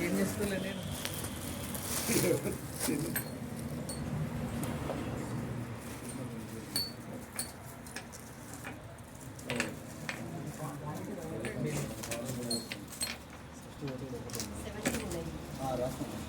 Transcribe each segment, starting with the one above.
ఏం చేసుకోలే నేను రాసుకున్నాను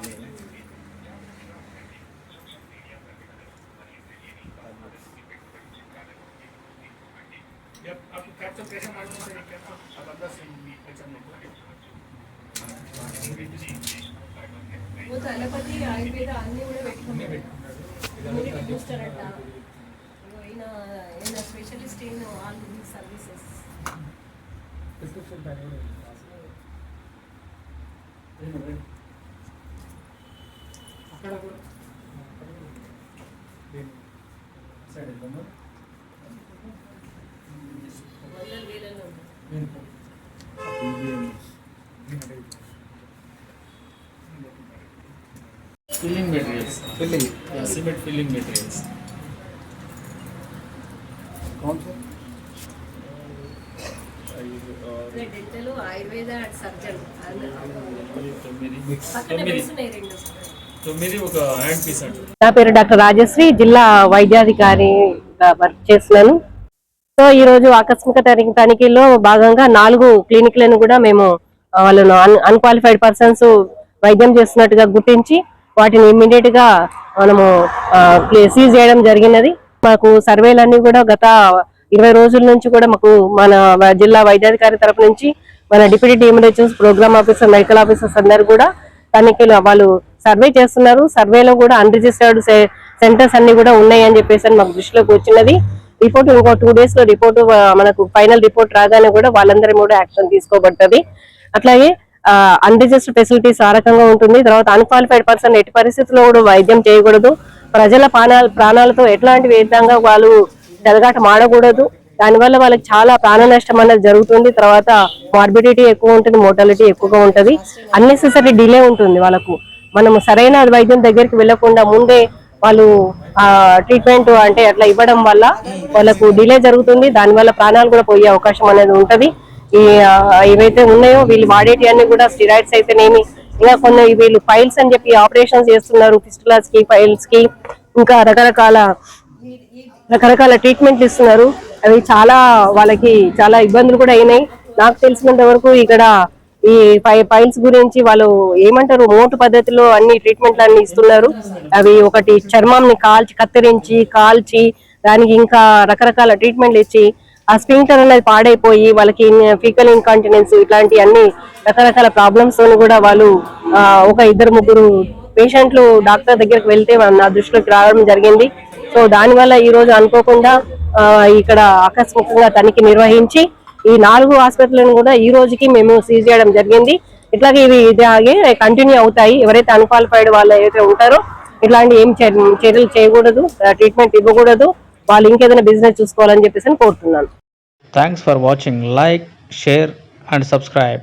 अरे आइट में लगाते हैं एडी Yep, आपको कैप्चर कैसे मालूम है कैप्चर अब अंदर से कैप्चर नहीं वो तो అలోపతి ఆయుర్వేద అన్ని కూడా పెట్టుకున్నాడు ఇమ్యూనిటీ బూస్టర్ అంట ఈయన ఈయన specialist in all these services prescription పైన కూడా అక్కడ కూడా side filling materials filling cement filling materials నా పేరు డాక్టర్ రాజశ్రీ జిల్లా వైద్యాధికారిగా వర్క్ చేస్తున్నాను. సో ఈ రోజు ఆకస్మిక తనిఖీలో భాగంగా నాలుగు క్లినిక్లను కూడా మేము వాళ్ళను అన్క్వాలిఫైడ్ పర్సన్స్ వైద్యం చేస్తున్నట్టుగా గుర్తించి వాటిని ఇమ్మీడియట్గా మనము సీజ్ చేయడం జరిగినది. మాకు సర్వేలన్నీ కూడా గత ఇరవై రోజుల నుంచి కూడా మాకు మన జిల్లా వైద్యాధికారి తరపు నుంచి మన deputy TMHS program officer medical officers అందరు కూడా తనిఖీలు వాళ్ళు సర్వే చేస్తున్నారు. సర్వేలో కూడా అన్రిజిస్టర్డ్ సెంటర్స్ అన్ని కూడా ఉన్నాయి అని చెప్పేసి మాకు దృష్టిలోకి వచ్చినది. రిపోర్ట్ ఇంకో టూ డేస్లో రిపోర్ట్ మనకు ఫైనల్ రిపోర్ట్ రాగానే కూడా వాళ్ళందరి కూడా యాక్షన్ తీసుకోబడుతుంది అట్లాగే అన్రిజిస్టర్డ్ ఫెసిలిటీస్ ఆ రకంగా ఉంటుంది. తర్వాత అన్క్వాలిఫైడ్ పర్సన్ ఎట్టి పరిస్థితుల్లో కూడా వైద్యం చేయకూడదు. ప్రజల ప్రాణాల ప్రాణాలతో ఎట్లాంటి విధంగా వాళ్ళు జలగాట మాడకూడదు. దానివల్ల వాళ్ళకి చాలా ప్రాణ నష్టం అనేది జరుగుతుంది. తర్వాత మార్బిడిటీ ఎక్కువ ఉంటుంది మోటాలిటీ ఎక్కువగా ఉంటుంది. అన్నెసెసరీ డిలే ఉంటుంది వాళ్ళకు. మనం సరైన వైద్యం దగ్గరికి వెళ్ళకుండా ముందే వాళ్ళు ట్రీట్మెంట్ అంటే అట్లా ఇవ్వడం వల్ల వాళ్ళకు డిలే జరుగుతుంది. దానివల్ల ప్రాణాలు కూడా పోయే అవకాశం అనేది ఉంటుంది. ఈ ఏవైతే ఉన్నాయో వీళ్ళు వాడేటి అన్ని కూడా స్టిరాయిడ్స్ అయితేనేమి ఇంకా కొన్ని వీళ్ళు ఫైల్స్ అని చెప్పి ఆపరేషన్స్ చేస్తున్నారు పిస్టులాస్కి ఫైల్స్కి ఇంకా రకరకాల రకరకాల ట్రీట్మెంట్లు ఇస్తున్నారు. అవి చాలా వాళ్ళకి చాలా ఇబ్బందులు కూడా అయినాయి. నాకు తెలిసినంత వరకు ఇక్కడ ఈ ఫై- ఫైల్స్ గురించి వాళ్ళు ఏమంటారు మోటు పద్ధతిలో అన్ని ట్రీట్మెంట్లు అన్ని ఇస్తున్నారు. అవి ఒకటి చర్మంని కాల్చి కత్తిరించి కాల్చి దానికి ఇంకా రకరకాల ట్రీట్మెంట్లు ఇచ్చి ఆ స్పింక్టర్ అనేది పాడైపోయి వాళ్ళకి ఫీకల్ ఇన్కాంటినెన్స్ ఇట్లాంటి అన్ని రకరకాల ప్రాబ్లమ్స్ తోని కూడా వాళ్ళు ఒక ఇద్దరు ముగ్గురు పేషెంట్లు డాక్టర్ దగ్గరికి వెళ్తే నా దృష్టిలోకి రావడం జరిగింది. సో దానివల్ల ఈ రోజు అనుకోకుండా ఇక్కడ ఆకస్మికంగా తనిఖీ నిర్వహించి ఈ నాలుగు హాస్పిటల్ని కూడా ఈ రోజుకి మేము సీజ్ చేయడం జరిగింది. ఇట్లాగే ఇవి ఇదే కంటిన్యూ అవుతాయి. ఎవరైతే అన్క్వాలిఫైడ్ వాళ్ళు ఏదైతే ఉంటారో ఇట్లాంటి ఏం చర్యలు చేయకూడదు ట్రీట్మెంట్ ఇవ్వకూడదు. వాళ్ళు ఇంకేదైనా బిజినెస్ చూసుకోవాలని చెప్పేసి కోరుతున్నాను. Thanks for watching like share and subscribe